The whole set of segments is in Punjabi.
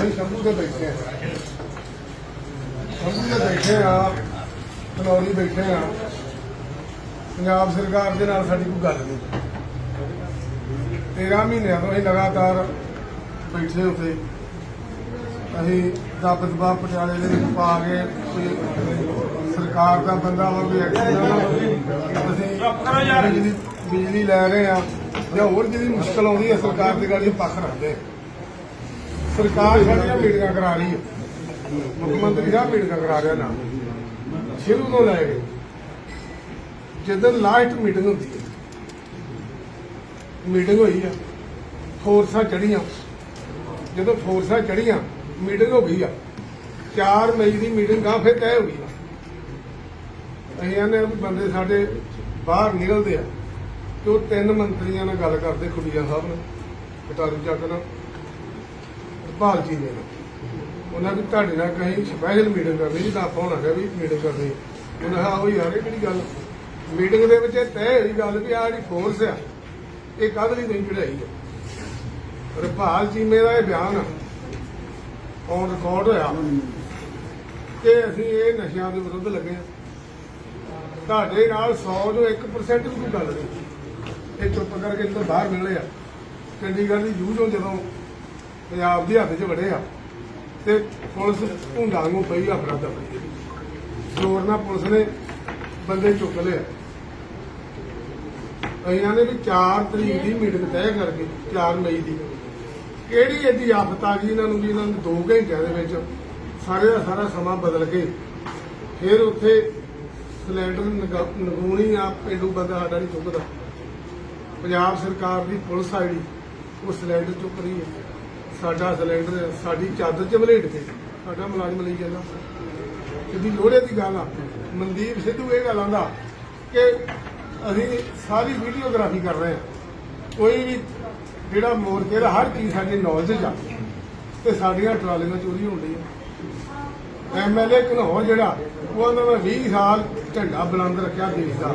ਅਸੀਂ ਸ਼ੰਭੂ ਤੇ ਬੈਠੇ ਆ ਸ਼ੰਭੂ ਤੇ ਬੈਠੇ ਆ ਕਨੌਰੀ ਬੈਠੇ ਆ ਪੰਜਾਬ ਸਰਕਾਰ ਦੇ ਨਾਲ ਸਾਡੀ ਕੋਈ ਗੱਲ ਨਹੀਂ। 13 ਮਹੀਨਿਆਂ ਤੋਂ ਅਸੀਂ ਲਗਾਤਾਰ ਬੈਠੇ ਉੱਤੇ ਅਸੀਂ ਦਬ ਦਬਾ ਪਟਿਆਲੇ ਦੇ ਵਿੱਚ ਪਾ ਕੇ ਕੋਈ ਸਰਕਾਰ ਦਾ ਬੰਦਾ ਵਾ, ਕੋਈ ਅਸੀਂ ਬਿਜਲੀ ਲੈ ਰਹੇ ਆ ਜਾਂ ਹੋਰ ਜਿਹੜੀ ਮੁਸ਼ਕਲ ਆਉਂਦੀ ਹੈ, ਸਰਕਾਰ ਦੀ ਗੱਲ ਗਾੜੀ ਪੱਖ ਰੱਖਦੇ ਸਰਕਾਰ ਸਾਡੀਆਂ ਮੀਟਿੰਗਾਂ ਕਰਾ ਰਹੀ ਹੈ। ਮੁੱਖ ਮੰਤਰੀ ਸਾਹਿਬ ਮੀਟਿੰਗਾਂ ਕਰਾ ਰਿਹਾ ਨਾ। ਸ਼ੁਰੂ ਤੋਂ ਲੈ ਕੇ ਜਦੋਂ ਲਾਸਟ ਮੀਟਿੰਗ ਹੁੰਦੀ ਹੈ। ਮੀਟਿੰਗ ਹੋਈ ਆ। ਫੋਰਸਾਂ ਚੜੀਆਂ ਜਦੋਂ ਫੋਰਸਾਂ ਚੜੀਆਂ ਮੀਟਿੰਗ ਹੋ ਗਈ ਆ। 4 ਮਈ ਦੀ ਮੀਟਿੰਗ ਆ, ਫਿਰ ਤੈਅ ਹੋ ਗਈ ਆ। ਅਸੀਂ ਆਨੇ ਵੀ ਬੰਦੇ ਸਾਡੇ ਬਾਹਰ ਨਿਕਲਦੇ ਆ। ਤੇ ਉਹ ਤਿੰਨ ਮੰਤਰੀਆਂ ਨਾਲ ਗੱਲ ਕਰਦੇ, ਖੁੱਡੀਆਂ ਸਾਹਿਬ ਨਾਲ ਕਟਾਰੂ ਚੱਕ ਨਾਲ। ਭਾਲ ਜੀ ਨੇ ਉਹਨਾਂ ਦੀ ਤੁਹਾਡੇ ਨਾਲ ਕਹੀਂ ਸਪੈਸ਼ਲ ਮੀਟਿੰਗ ਕਰਨੀ ਜੀ ਤਾਂ ਆਪਾਂ ਹੋਣਾ ਹੈ ਵੀ ਮੀਟਿੰਗ ਕਰਨੀ ਉਹਨਾਂ ਕਿਹਾ ਉਹ ਯਾਰ, ਇਹ ਕਿਹੜੀ ਗੱਲ ਮੀਟਿੰਗ ਦੇ ਵਿੱਚ ਇਹ ਤੈਅ ਹੋਈ ਗੱਲ ਵੀ ਆਹ ਜਿਹੜੀ ਫੋਰਸ ਆ, ਇਹ ਕਦ ਲਈ ਨਹੀਂ ਚੜਾਈ ਹੈ ਰਪਾਲ ਚੀਮੇ ਦਾ ਇਹ ਬਿਆਨ ਔਨ ਰਿਕਾਰਡ ਹੋਇਆ। ਕਿ ਅਸੀਂ ਇਹ ਨਸ਼ਿਆਂ ਦੇ ਵਿਰੁੱਧ ਲੱਗੇ ਆ। ਤੁਹਾਡੇ ਨਾਲ 100 ਤੋਂ 1% ਵੀ ਕੋਈ ਗੱਲ ਨਹੀਂ। ਇਹ ਚੁੱਪ ਕਰਕੇ ਇੱਥੋਂ ਬਾਹਰ ਨਿਕਲੇ ਆ, ਚੰਡੀਗੜ੍ਹ ਦੀ ਜੂਝੋਂ ਜਦੋਂ ਪੰਜਾਬ ਦੀ ਹੱਥ 'ਚ ਵੜੇ ਆ। ਤੇ ਪੁਲਿਸ ਭੁੰਡਾਂ ਨੂੰ ਪਈ ਆ ਫਰਦਾ ਜ਼ੋਰ ਨਾਲ ਪੁਲਿਸ ਨੇ ਬੰਦੇ ਚੁੱਕ ਲਏ ਇਹਨਾਂ ਨੇ ਵੀ 4 ਤਰੀਕ ਦੀ ਮੀਟਿੰਗ ਤੈਅ ਕਰਕੇ 4 ਮਈ ਦੀ। ਕਿਹੜੀ ਐਡੀ ਆਫਤ ਆ ਗਈ ਇਹਨਾਂ ਨੂੰ ਵੀ ਇਹਨਾਂ ਨੂੰ 2 ਘੰਟਿਆਂ ਦੇ ਵਿੱਚ ਸਾਰੇ ਦਾ ਸਾਰਾ ਸਮਾਂ ਬਦਲ ਕੇ ਫਿਰ ਉੱਥੇ ਸਿਲੰਡਰ ਨਗ- ਨਗੂਣੀ ਆ, ਪਿੰਡੂ ਬੰਦਾ ਸਾਡਾ ਨਹੀਂ ਚੁੱਕਦਾ। ਪੰਜਾਬ ਸਰਕਾਰ ਦੀ ਪੁਲਿਸ ਆਈਡੀ ਉਹ ਸਿਲੰਡਰ ਚੁੱਕ ਰਹੀ ਹੈ। ਸਾਡਾ ਸਿਲੰਡਰ ਸਾਡੀ ਚਾਦਰ ਚ ਵਲੇਟ ਕੇ ਸਾਡਾ ਮੁਲਾਜ਼ਮ ਲਈ ਜਾਂਦਾ। ਕਿੰਨੀ ਲੋੜੇ ਦੀ ਗੱਲ ਆ। ਮਨਦੀਪ ਸਿੱਧੂ ਇਹ ਗੱਲ ਆਂਦਾ ਕਿ ਅਸੀਂ ਸਾਰੀ ਵੀਡੀਓਗ੍ਰਾਫੀ ਕਰ ਰਹੇ ਹਾਂ। ਕੋਈ ਵੀ ਜਿਹੜਾ ਮੋਰਚੇ ਦਾ ਹਰ ਚੀਜ਼ ਸਾਡੇ ਨੌਲੇਜ ਆ। ਤੇ ਸਾਡੀਆਂ ਟਰਾਲੀਆਂ ਚੋਰੀ ਹੋਣ ਡਈਆਂ। ਐਮਐਲਏ ਘਨੌਰ ਜਿਹੜਾ, ਉਹ ਉਹਨਾਂ ਨੇ 20 ਸਾਲ ਝੰਡਾ ਬੁਲੰਦ ਰੱਖਿਆ ਦੇਸ਼ ਦਾ।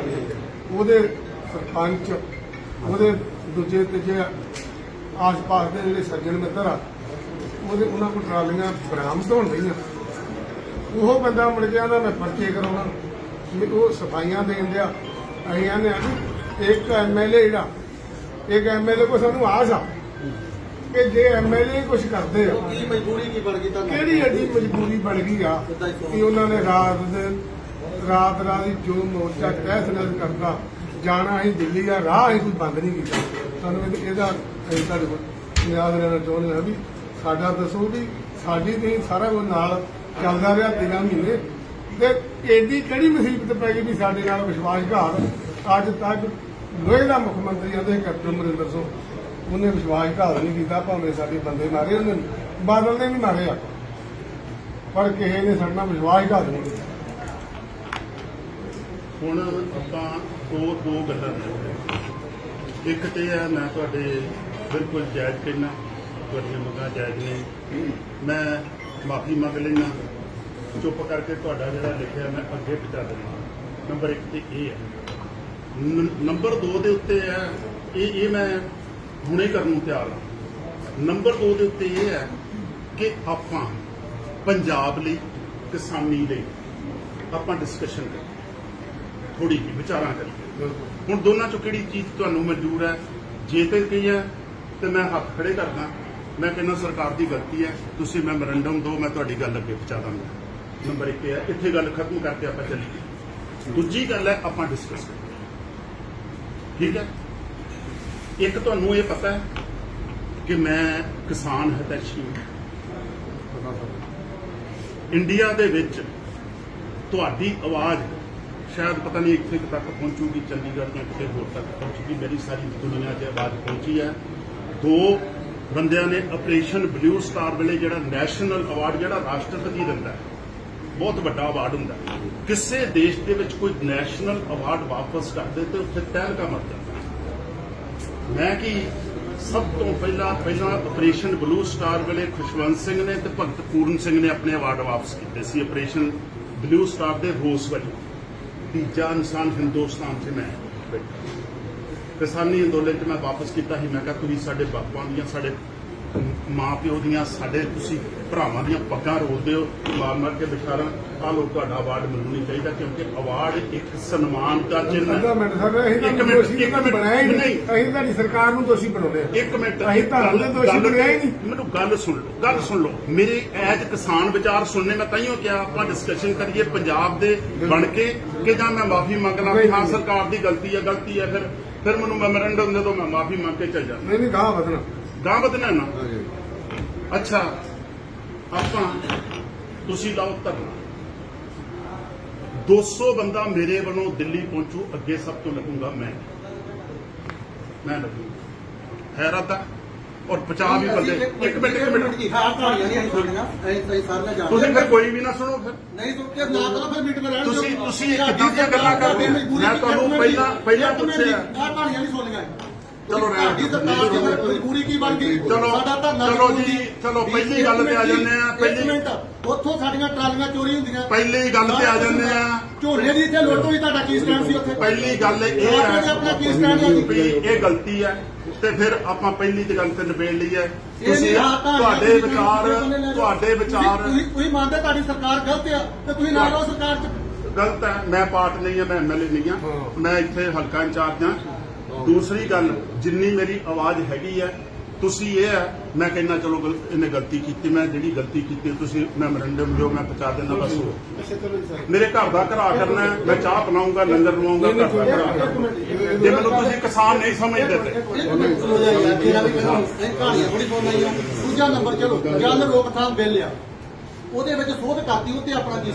ਉਹਦੇ ਸਰਪੰਚ, ਉਹਦੇ ਦੂਜੇ ਤੀਜੇ ਆਸ-ਪਾਸ ਦੇ ਜਿਹੜੇ ਸੱਜਣ ਮਿੱਤਰ ਆ ਉਹਦੇ ਉਹਨਾਂ ਕੋਲ ਟਰਾਲੀਆਂ ਬਰਾਮਦ ਹੋਣ ਡਈਆਂ ਉਹ ਬੰਦਾ ਮੁੜ ਗਿਆ ਨਾ ਮੈਂ ਪਰਚੇ ਕਰਾਉਣਾ। ਉਹ ਸਫਾਈਆਂ ਦੇਣ ਦਿਆ ਅਸੀਂ ਆਨੇ ਆ ਇੱਕ ਐਮਐਲਏ ਜਿਹੜਾ ਇੱਕ ਐਮਐਲਏ ਕੋ ਸਾਨੂੰ ਆਸ ਆ ਕਿ ਜੇ ਐਮਐਲਏ ਕੁਝ ਕਰਦੇ ਆ ਕੀ ਮਜਬੂਰੀ ਕੀ ਬਣ ਗਈ ਤੁਹਾਨੂੰ? ਕਿਹੜੀ ਐਡੀ ਮਜਬੂਰੀ ਬਣ ਗਈ ਆ ਕਿ ਉਹਨਾਂ ਨੇ ਰਾਤ ਦੇ ਰਾਤ ਰਾਤ ਦੀ ਜੋ ਮੋਰਚਾ ਤਹਿਸ ਕਰਦਾ ਜਾਣਾ ਅਸੀਂ ਦਿੱਲੀ ਆ ਰਾਹ ਅਸੀਂ ਕੋਈ ਬੰਦ ਨਹੀਂ ਕੀਤਾ। ਸਾਨੂੰ ਇਹ- ਇਹਦਾ ਅਸੀਂ ਤੁਹਾਡੇ ਕੋਲ ਨਿਆਜ਼ ਲੈਣਾ ਚਾਹੁੰਦੇ ਹਾਂ ਵੀ ਸਾਡਾ ਦੱਸੋ ਵੀ ਸਾਡੀ ਤੇ ਸਾਰਾ ਕੁਝ ਨਾਲ ਚੱਲਦਾ ਰਿਹਾ ਤਿੰਨ ਮਹੀਨੇ। ਤੇ ਐਡੀ ਕਿਹੜੀ ਮੁਸੀਬਤ ਪੈ ਗਈ ਵੀ ਸਾਡੇ ਨਾਲ ਵਿਸ਼ਵਾਸਘਾਤ? ਅੱਜ ਤੱਕ ਲੋਹੇ ਦਾ ਮੁੱਖ ਮੰਤਰੀ ਆਂਦੇ ਕੈਪਟਨ ਅਮਰਿੰਦਰ ਸਿੰਘ। ਉਹਨੇ ਵਿਸ਼ਵਾਸਘਾਤ ਨਹੀਂ ਕੀਤਾ, ਭਾਵੇਂ ਸਾਡੇ ਬੰਦੇ ਮਾਰੇ ਉਹਨੇ, ਬਾਦਲ ਨੇ ਵੀ ਮਾਰੇ ਆ। ਪਰ ਕਿਸੇ ਨੇ ਸਾਡੇ ਨਾਲ ਵਿਸ਼ਵਾਸਘਾਤ ਨਹੀਂ ਕੀਤਾ। ਹੁਣ ਆਪਾਂ ਦੋ ਦੋ ਗੱਲਾਂ ਨੇ ਇੱਕ ਤੇ ਹੈ ਮੈਂ ਤੁਹਾਡੇ ਬਿਲਕੁਲ ਜਾਇਜ਼ ਕਹਿਣਾ ਤੁਹਾਡੀਆਂ ਮੰਗਾਂ ਜਾਇਜ਼ ਨੇ। ਮੈਂ ਮਾਫੀ ਮੰਗ ਲੈਣਾ ਚੁੱਪ ਕਰਕੇ ਤੁਹਾਡਾ ਜਿਹੜਾ ਲਿਖਿਆ, ਮੈਂ ਅੱਗੇ ਪਹੁੰਚਾ ਦਿੰਦਾ। ਨੰਬਰ 1 ਤੇ ਇਹ ਹੈ ਨੰਬਰ 2 ਦੇ ਉੱਤੇ ਹੈ ਇਹ ਇਹ ਮੈਂ ਹੁਣੇ ਕਰਨ ਨੂੰ ਤਿਆਰ ਹਾਂ ਨੰਬਰ 2 ਦੇ ਉੱਤੇ ਇਹ ਹੈ ਕਿ ਆਪਾਂ ਪੰਜਾਬ ਲਈ, ਕਿਸਾਨੀ ਲਈ ਆਪਾਂ ਡਿਸਕਸ਼ਨ ਕਰੀਏ। ਥੋੜੀ ਜਿਹੀ ਵਿਚਾਰਾਂ ਕਰੀਏ। ਹੁਣ ਦੋਨਾਂ ਚੋਂ ਕਿਹੜੀ ਚੀਜ਼ ਤੁਹਾਨੂੰ ਮਨਜ਼ੂਰ ਹੈ? ਜੇ ਤੇ ਕਹੀ ਹੈ ਤੇ ਮੈਂ ਹੱਥ ਖੜੇ ਕਰਦਾ। ਮੈਂ ਕਹਿੰਦਾ ਸਰਕਾਰ ਦੀ ਗਲਤੀ ਹੈ। ਤੁਸੀਂ ਮੈਮੋਰੰਡਮ ਦਿਓ ਮੈਂ ਤੁਹਾਡੀ ਗੱਲ ਅੱਗੇ ਪਹੁੰਚਾ ਦਾਂਗਾ। ਨੰਬਰ 1 ਹੈ ਇੱਥੇ ਗੱਲ ਖਤਮ ਕਰਕੇ ਆਪਾਂ ਚੱਲੀਏ। ਦੂਜੀ ਗੱਲ ਹੈ ਆਪਾਂ ਡਿਸਕਸ ਕਰੀਏ। ਠੀਕ ਹੈ? ਇੱਕ ਤੁਹਾਨੂੰ ਇਹ ਪਤਾ ਹੈ ਕਿ ਮੈਂ ਕਿਸਾਨ ਹਿਤੈਸ਼ੀ ਹਾਂ। ਇੰਡੀਆ ਦੇ ਵਿੱਚ ਤੁਹਾਡੀ ਆਵਾਜ਼ ਸ਼ਾਇਦ ਪਤਾ ਨਹੀਂ ਇੱਥੇ ਤੱਕ ਪਹੁੰਚੂਗੀ, ਚੰਡੀਗੜ੍ਹ ਜਾਂ ਕਿਤੇ ਹੋਰ ਤੱਕ ਪਹੁੰਚੂਗੀ। ਮੇਰੀ ਸਾਰੀ ਦੁਨੀਆ 'ਚ ਆਵਾਜ਼ ਪਹੁੰਚੀ ਹੈ। ਦੋ ਬੰਦਿਆਂ ਨੇ ਆਪਰੇਸ਼ਨ ਬਲੂ ਸਟਾਰ ਵੇਲੇ ਜਿਹੜਾ ਨੈਸ਼ਨਲ ਅਵਾਰਡ ਜਿਹੜਾ ਰਾਸ਼ਟਰਪਤੀ ਦਿੰਦਾ ਹੈ, ਬਹੁਤ ਵੱਡਾ ਅਵਾਰਡ ਹੁੰਦਾ ਕਿਸੇ ਦੇਸ਼ ਦੇ ਵਿੱਚ ਕੋਈ ਨੈਸ਼ਨਲ ਅਵਾਰਡ ਵਾਪਸ ਕਰਦੇ ਤੇ ਉੱਥੇ ਤਹਿਲਕਾ ਮਰ ਜਾਂਦਾ ਮੈਂ ਕਿ ਸਭ ਤੋਂ ਪਹਿਲਾਂ ਪਹਿਲਾਂ ਆਪਰੇਸ਼ਨ ਬਲੂ ਸਟਾਰ ਵੇਲੇ ਖੁਸ਼ਵੰਤ ਸਿੰਘ ਨੇ ਤੇ ਭਗਤ ਪੂਰਨ ਸਿੰਘ ਨੇ ਆਪਣੇ ਅਵਾਰਡ ਵਾਪਸ ਕੀਤੇ ਸੀ ਆਪਰੇਸ਼ਨ ਬਲੂ ਸਟਾਰ ਦੇ ਹੋਸ ਵਜੋਂ ਤੀਜਾ ਇਨਸਾਨ ਹਿੰਦੁਸਤਾਨ 'ਚ ਮੈਂ ਕਿਸਾਨੀ ਅੰਦੋਲਨ 'ਚ ਮੈਂ ਵਾਪਸ ਕੀਤਾ ਸੀ। ਮੈਂ ਕਿਹਾ, ਤੁਸੀਂ ਸਾਡੇ ਬਾਪੂਆਂ ਦੀਆਂ, ਸਾਡੇ ਮਾਂ ਪਿਓ ਦੀਆਂ ਸਾਡੇ ਤੁਸੀਂ ਭਰਾਵਾਂ ਦੀਆਂ ਪੱਗਾਂ ਰੋਲਦੇ ਹੋ ਮਾਰ ਮਾਰ ਕੇ ਬਿਸ਼ਾਰਾ ਆ ਲੋ ਤੁਹਾਡਾ ਅਵਾਰਡ ਮੈਨੂੰ ਨਹੀਂ ਚਾਹੀਦਾ ਕਿਉਂਕਿ ਅਵਾਰਡ ਇੱਕ ਸਨਮਾਨ ਦਾ ਚਿੰਨ੍ਹ ਹੈ ਮਿੰਟ ਸਰ ਅਸੀਂ ਇੱਕ ਤਾਂ ਮਿੰਟ, ਇੱਕ ਤਾਂ ਮਿੰਟ, ਬਣਾਇਆ ਹੀ ਨਹੀਂ। ਅਸੀਂ ਤੁਹਾਡੀ ਸਰਕਾਰ ਨੂੰ ਦੋਸ਼ੀ ਬਣਾਉਂਦੇ ਇੱਕ ਮਿੰਟ ਅਸੀਂ ਤੁਹਾਨੂੰ ਤਾਂ ਦੋਸ਼ੀ ਬਣਾਇਆ ਹੀ ਨਹੀਂ। ਮੈਨੂੰ ਗੱਲ ਸੁਣ ਲਓ ਗੱਲ ਸੁਣ ਲਓ। ਮੇਰੇ ਐਜ ਕਿਸਾਨ ਵਿਚਾਰ ਸੁਣਨੇ ਮੈਂ ਤਾਈਓ ਕਿਹਾ ਆਪਾਂ ਡਿਸਕਸ਼ਨ ਕਰੀਏ ਪੰਜਾਬ ਦੇ ਬਣ ਕੇ ਕਿ ਜਾਂ ਮੈਂ ਮਾਫੀ ਮੰਗ ਲਾਂ ਕਿ ਹਾਂ ਸਰਕਾਰ ਦੀ ਗਲਤੀ ਹੈ ਗਲਤੀ ਹੈ ਫਿਰ ਫਿਰ ਮੈਨੂੰ ਮੈਮੋਰੈਂਡਮ ਦੇ ਦਿਓ ਮੈਂ ਮਾਫੀ ਮੰਗ ਕੇ ਚੱਲ ਜਾਂਦਾ। ਨਹੀਂ ਨਹੀਂ ਗਾਹ ਵਧਣਾ। ਗਾਂ ਵਧਣਾ ਨਾ। ਅੱਛਾ ਆਪਾਂ ਤੁਸੀਂ ਲਾਓ ਧਰਨਾ। 200 ਬੰਦਾ ਮੇਰੇ ਵੱਲੋਂ ਦਿੱਲੀ ਪਹੁੰਚੂ ਅੱਗੇ ਸਭ ਤੋਂ ਲੱਗੂਗਾ ਮੈਂ। ਮੈਂ ਲੱਗੂ ਹੈਰਾਤਾ ਔਰ 50 ਵੀ ਬੰਦੇ। ਇੱਕ ਮਿੰਟ ਇੱਕ ਮਿੰਟ ਹਾਂ ਕਹਾਣੀਆਂ ਨਹੀਂ ਸੁਣੀਆਂ ਅਸੀਂ ਸਹੀ ਸਾਰੀਆਂ ਜਾਣਦੇ ਤੁਸੀਂ ਫਿਰ ਕੋਈ ਵੀ ਨਾ ਸੁਣੋ ਫਿਰ। ਨਹੀਂ ਸੁਣ ਕੇ ਨਾ ਕਰੋ ਫਿਰ ਰਹਿਣ ਦਿਓ। ਤੁਸੀਂ- ਤੁਸੀਂ ਇੱਕ ਦੂਜੀਆਂ ਗੱਲਾਂ ਕਰਦੇ ਮੈਂ ਤੁਹਾਨੂੰ? ਪਹਿਲਾਂ- ਪਹਿਲਾਂ ਮਿੰਟ ਪੁੱਛਿਆ। ਆਹ ਕਹਾਣੀਆਂ ਨਹੀਂ ਸੁਣੀਆਂ ਚਲੋ ਸਾਡੀ। ਸਰਕਾਰ ਦੀ ਮਜਬੂਰੀ ਕੀ ਬਣ ਗਈ ਚਲੋ, ਸਾਡਾ ਧਰਨਾ ਚਲੋ। ਜੀ, ਚਲੋ ਪਹਿਲੀ ਗੱਲ ਤੇ ਆ ਜਾਂਦੇ ਆ, ਪਹਿਲੀ- ਮਿੰਟ ਉੱਥੋਂ ਸਾਡੀਆਂ ਟਰਾਲੀਆਂ ਚੋਰੀ ਹੁੰਦੀਆਂ ਪਹਿਲੀ ਗੱਲ ਤੇ ਆ ਜਾਂਦੇ ਆ ਝੋਨੇ ਦੀ ਇੱਥੇ ਲੁੱਟ ਹੋਈ ਤੁਹਾਡਾ ਕੀ ਸਟੈਂਡ ਸੀ ਉੱਥੇ ਪਹਿਲੀ ਗੱਲ ਇਹ ਤੇ ਆਪਣਾ ਕੀ stand ਹੈ ਹੈ? ਵੀ ਇਹ ਗਲਤੀ ਹੈ ਤੇ ਫਿਰ ਆਪਾਂ ਪਹਿਲੀ ਤੇ ਗੱਲ ਤੇ ਨਿਬੇੜ ਲਈ ਹੈ ਤੁਸੀਂ ਤੁਹਾਡੇ ਵਿਚਾਰ। ਤੁਹਾਡੇ ਵਿਚਾਰ ਤੁਸੀਂ ਮੰਨਦੇ ਤੁਹਾਡੀ ਸਰਕਾਰ ਗਲਤ ਆ ਤੇ ਤੁਸੀਂ ਨਾਲ ਰਹੋ ਸਰਕਾਰ 'ਚ ਗਲਤ ਹੈ ਮੈਂ ਪਾਰਟ ਨਹੀਂ ਹਾਂ ਮੈਂ ਐਮਐਲਏ ਨਹੀਂ ਹਾਂ ਹਾਂ। ਮੈਂ ਇੱਥੇ ਹਲਕਾ ਇੰਚਾਰਜ ਹਾਂ ਦੂਸਰੀ ਗੱਲ ਜਿੰਨੀ ਮੇਰੀ ਆਵਾਜ਼ ਹੈਗੀ ਹੈ ਤੁਸੀਂ ਇਹ ਹੈ ਮੈਂ ਕਹਿੰਦਾ ਚਲੋ ਇਹਨੇ ਗਲਤੀ ਕੀਤੀ ਮੈਂ ਜਿਹੜੀ ਗਲਤੀ ਕੀਤੀ ਤੁਸੀਂ ਮੈਮੋਰੈਂਡਮ ਜੋ ਮੈਂ ਪਹੁੰਚਾ ਦੇਣਾ ਬਸ ਉਹ ਮੇਰੇ ਘਰ ਦਾ ਘਰਾ ਕਰਨਾ ਮੈਂ ਚਾਹ ਪਿਲਾਉਂਗਾ ਲੰਗਰ ਲਵਾਉਂਗਾ ਘਰ ਦਾ ਘਰਾ ਜੇ ਮੈਨੂੰ ਤੁਸੀਂ ਕਿਸਾਨ ਨਹੀਂ ਸਮਝਦੇ ਤੇ। ਕਹਾਣੀਆਂ ਦੂਜਾ ਨੰਬਰ ਚਲੋ ਜਨ ਰੋਕਥਾਮ ਬਿੱਲ ਆ ਉਹਦੇ ਵਿੱਚ ਸੋਧ ਕਰਤੀ ਉੱਤੇ ਆਪਣਾ ਕੀ